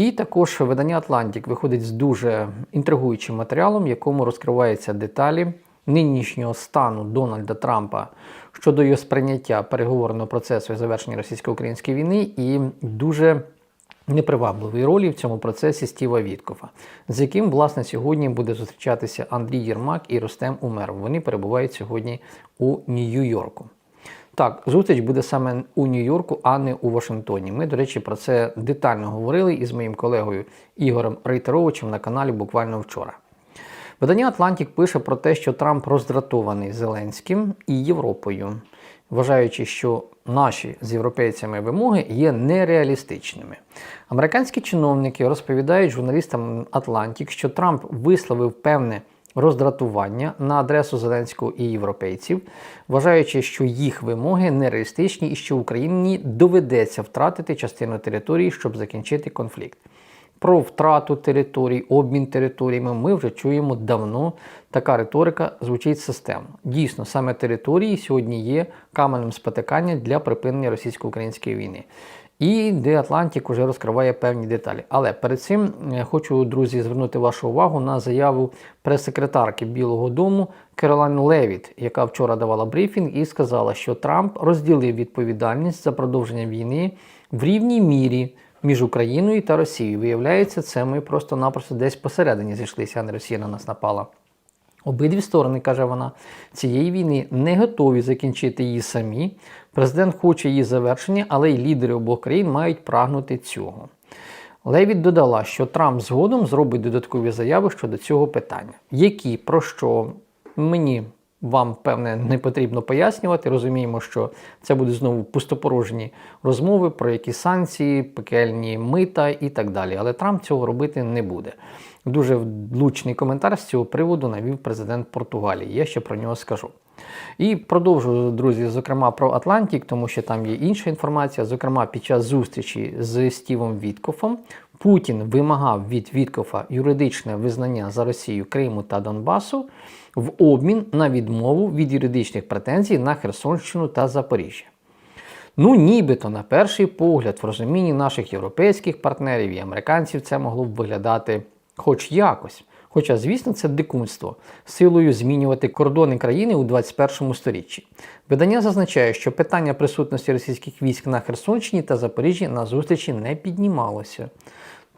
І також видання Атлантик виходить з дуже інтригуючим матеріалом, в якому розкриваються деталі нинішнього стану Дональда Трампа щодо його сприйняття переговорного процесу і завершення російсько-української війни, і дуже непривабливої ролі в цьому процесі Стіва Віткофа, з яким, власне, сьогодні буде зустрічатися Андрій Єрмак і Ростем Умеров. Вони перебувають сьогодні у Нью-Йорку. Так, зустріч буде саме у Нью-Йорку, а не у Вашингтоні. Ми, до речі, про це детально говорили із моїм колегою Ігорем Рейтеровичем на каналі буквально вчора. Видання Атлантик пише про те, що Трамп роздратований Зеленським і Європою, вважаючи, що наші з європейцями вимоги є нереалістичними. Американські чиновники розповідають журналістам Атлантик, що Трамп висловив певне роздратування на адресу Зеленського і європейців, вважаючи, що їх вимоги нереалістичні і що Україні доведеться втратити частину території, щоб закінчити конфлікт. Про втрату територій, обмін територіями ми вже чуємо давно. Така риторика звучить системно. Дійсно, саме території сьогодні є каменем спотикання для припинення російсько-української війни. І де Атлантик вже розкриває певні деталі. Але перед цим е, хочу, друзі, звернути вашу увагу на заяву прес-секретарки Білого Дому Керолайн Левіт, яка вчора давала брифінг і сказала, що Трамп розділив відповідальність за продовження війни в рівній мірі між Україною та Росією. Виявляється, це ми просто-напросто десь посередині зійшлися, а не Росія на нас напала. Обидві сторони, каже вона, цієї війни не готові закінчити її самі. Президент хоче її завершення, але й лідери обох країн мають прагнути цього. Левіт додала, що Трамп згодом зробить додаткові заяви щодо цього питання, які про що мені вам, певне, не потрібно пояснювати. Розуміємо, що це будуть знову пустопорожні розмови про які санкції, пекельні мита і так далі. Але Трамп цього робити не буде. Дуже влучний коментар з цього приводу навів президент Португалії. Я ще про нього скажу. І продовжую, друзі, зокрема про Атлантик, тому що там є інша інформація. Зокрема, під час зустрічі з Стівом Віткофом Путін вимагав від Віткофа юридичне визнання за Росію Криму та Донбасу в обмін на відмову від юридичних претензій на Херсонщину та Запоріжжя. Ну, нібито, на перший погляд, в розумінні наших європейських партнерів і американців це могло б виглядати хоч якось. Хоча, звісно, це дикунство силою змінювати кордони країни у 21 сторіччі. Видання зазначає, що питання присутності російських військ на Херсонщині та Запоріжжі на зустрічі не піднімалося.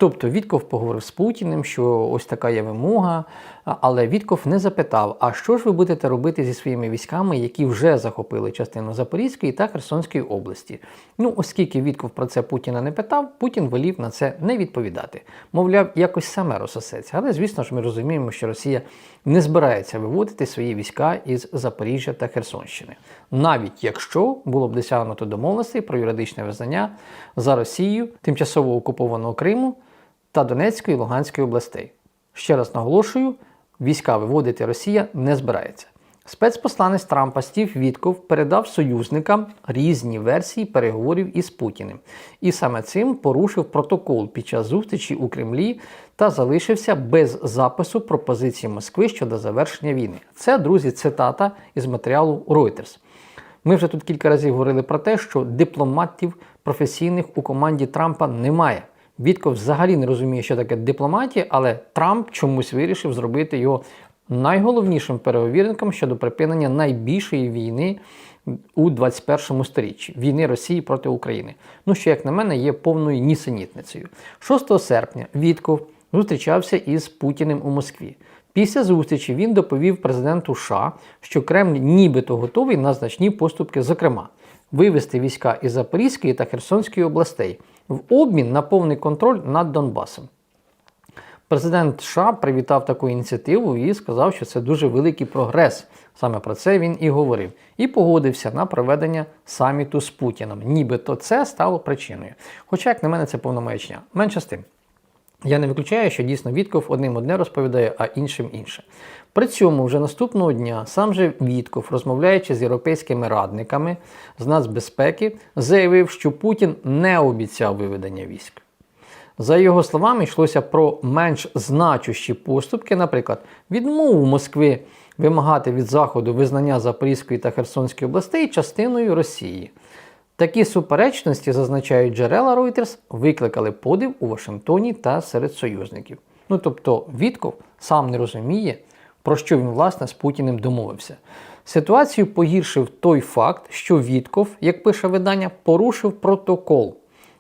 Тобто Вітков поговорив з Путіним, що ось така є вимога, але Вітков не запитав, а що ж ви будете робити зі своїми військами, які вже захопили частину Запорізької та Херсонської області. Ну, оскільки Вітков про це Путіна не питав, Путін волів на це не відповідати. Мовляв, якось саме розсосеться. Але, звісно ж, ми розуміємо, що Росія не збирається виводити свої війська із Запоріжжя та Херсонщини, навіть якщо було б досягнуто домовленостей про юридичне визнання за Росією тимчасово окупованого Криму та Донецької і Луганської областей. Ще раз наголошую, війська виводити Росія не збирається. Спецпосланець Трампа Стів Вітков передав союзникам різні версії переговорів із Путіним, і саме цим порушив протокол під час зустрічі у Кремлі та залишився без запису пропозиції Москви щодо завершення війни. Це, друзі, цитата із матеріалу Reuters. Ми вже тут кілька разів говорили про те, що дипломатів професійних у команді Трампа немає. Вітков взагалі не розуміє, що таке дипломатія, але Трамп чомусь вирішив зробити його найголовнішим переговірником щодо припинення найбільшої війни у 21 сторіччі війни Росії проти України. Ну, що, як на мене, є повною нісенітницею. 6 серпня Вітков зустрічався із Путіним у Москві. Після зустрічі він доповів президенту США, що Кремль нібито готовий на значні поступки, зокрема, вивести війська із Запорізької та Херсонської областей в обмін на повний контроль над Донбасом. Президент США привітав таку ініціативу і сказав, що це дуже великий прогрес. Саме про це він і говорив. І погодився на проведення саміту з Путіном. Нібито це стало причиною. Хоча, як на мене, це повна маячня. Менше з тим. Я не виключаю, що дійсно Вітков одним одне розповідає, а іншим інше. При цьому вже наступного дня сам же Вітков, розмовляючи з європейськими радниками з нацбезпеки, заявив, що Путін не обіцяв виведення військ. За його словами, йшлося про менш значущі поступки, наприклад, відмову Москви вимагати від Заходу визнання Запорізької та Херсонської областей частиною Росії. Такі суперечності, зазначають джерела Reuters, викликали подив у Вашингтоні та серед союзників. Ну тобто Вітков сам не розуміє, про що він власне з Путіним домовився. Ситуацію погіршив той факт, що Вітков, як пише видання, порушив протокол.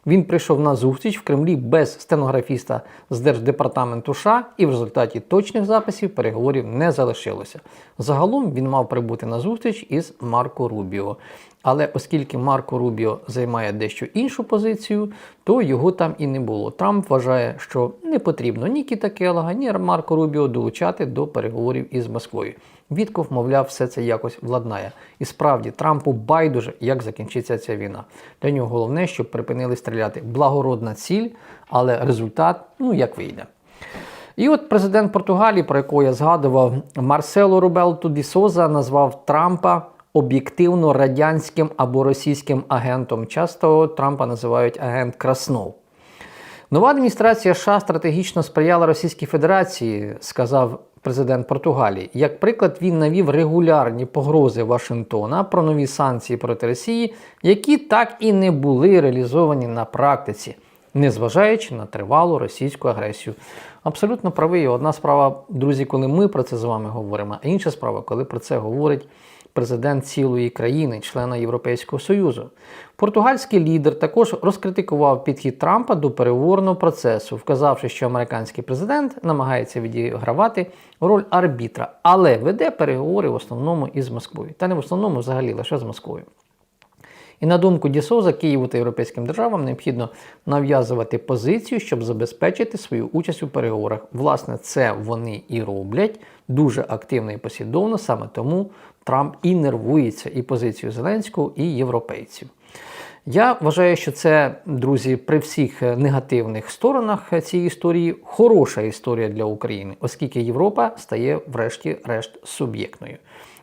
Він прийшов на зустріч в Кремлі без стенографіста з Держдепартаменту США, і в результаті точних записів переговорів не залишилося. Загалом він мав прибути на зустріч із Марко Рубіо. Але оскільки Марко Рубіо займає дещо іншу позицію, то його там і не було. Трамп вважає, що не потрібно ні Кіта Келлога, ні Марко Рубіо долучати до переговорів із Москвою. Вітков, мовляв, все це якось владнає. І справді Трампу байдуже, як закінчиться ця війна. Для нього головне, щоб припинили стріляти. Благородна ціль, але результат, ну як вийде. І от президент Португалії, про якого я згадував, Марсело Рубелту Ді Соза назвав Трампа об'єктивно радянським або російським агентом. Часто Трампа називають агент Краснов. Нова адміністрація США стратегічно сприяла Російській Федерації, сказав президент Португалії. Як приклад, він навів регулярні погрози Вашингтона про нові санкції проти Росії, які так і не були реалізовані на практиці, незважаючи на тривалу російську агресію. Абсолютно правий. Одна справа, друзі, коли ми про це з вами говоримо, а інша справа, коли про це говорить президент цілої країни, члена Європейського Союзу. Португальський лідер також розкритикував підхід Трампа до переговорного процесу, вказавши, що американський президент намагається відігравати роль арбітра, але веде переговори в основному із Москвою. Та не в основному взагалі лише з Москвою. І на думку Дісоза, Києву та європейським державам необхідно нав'язувати позицію, щоб забезпечити свою участь у переговорах. Власне, це вони і роблять дуже активно і послідовно, саме тому Трамп і нервується і позицію Зеленського, і європейців. Я вважаю, що це, друзі, при всіх негативних сторонах цієї історії хороша історія для України, оскільки Європа стає, врешті-решт, суб'єктною.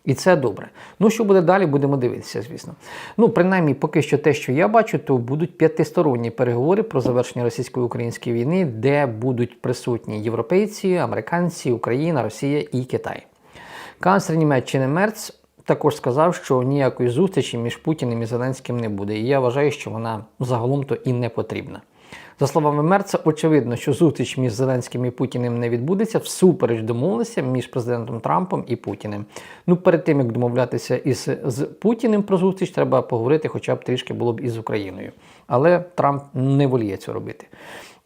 І це добре. Ну, що буде далі, будемо дивитися, звісно. Ну, принаймні, поки що те, що я бачу, то будуть п'ятисторонні переговори про завершення російсько-української війни, де будуть присутні європейці, американці, Україна, Росія і Китай. Канцлер Німеччини Мерц також сказав, що ніякої зустрічі між Путіним і Зеленським не буде. І я вважаю, що вона загалом то і не потрібна. За словами Мерца, очевидно, що зустріч між Зеленським і Путіним не відбудеться всупереч домовленостям між президентом Трампом і Путіним. Ну, перед тим як домовлятися із з Путіним про зустріч, треба поговорити, хоча б трішки було б із Україною. Але Трамп не воліє цього робити.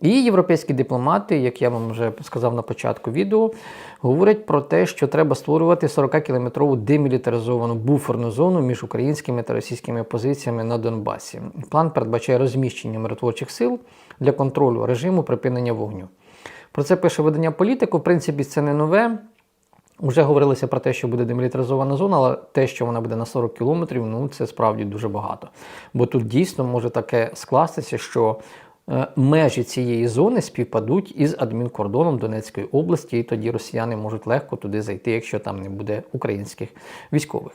І європейські дипломати, як я вам вже сказав на початку відео, говорять про те, що треба створювати 40-кілометрову демілітаризовану буферну зону між українськими та російськими позиціями на Донбасі. План передбачає розміщення миротворчих сил для контролю режиму припинення вогню. Про це пише видання політику. В принципі, це не нове. Уже говорилося про те, що буде демілітаризована зона, але те, що вона буде на 40 кілометрів, ну це справді дуже багато. Бо тут дійсно може таке скластися, що межі цієї зони співпадуть із адмінкордоном Донецької області, і тоді росіяни можуть легко туди зайти, якщо там не буде українських військових.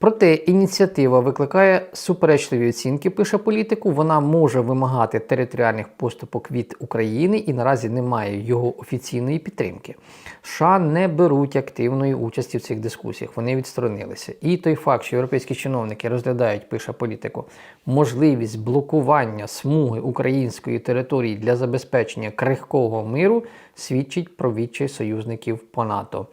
Проте ініціатива викликає суперечливі оцінки, пише політику. Вона може вимагати територіальних поступок від України і наразі немає його офіційної підтримки. США не беруть активної участі в цих дискусіях, вони відсторонилися. І той факт, що європейські чиновники розглядають, пише політику, можливість блокування смуги української території для забезпечення крихкого миру, свідчить про відчай союзників по НАТО.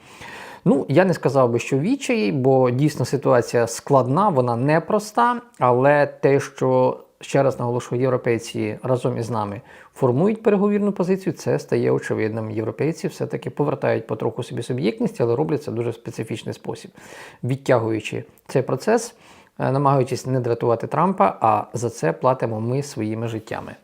Ну, я не сказав би, що відчаї, бо дійсно ситуація складна, вона непроста, але те, що ще раз наголошую, європейці разом із нами формують переговірну позицію, це стає очевидним. Європейці все-таки повертають потроху собі суб'єктність, але роблять це в дуже специфічний спосіб, відтягуючи цей процес, е, намагаючись не дратувати Трампа, а за це платимо ми своїми життями.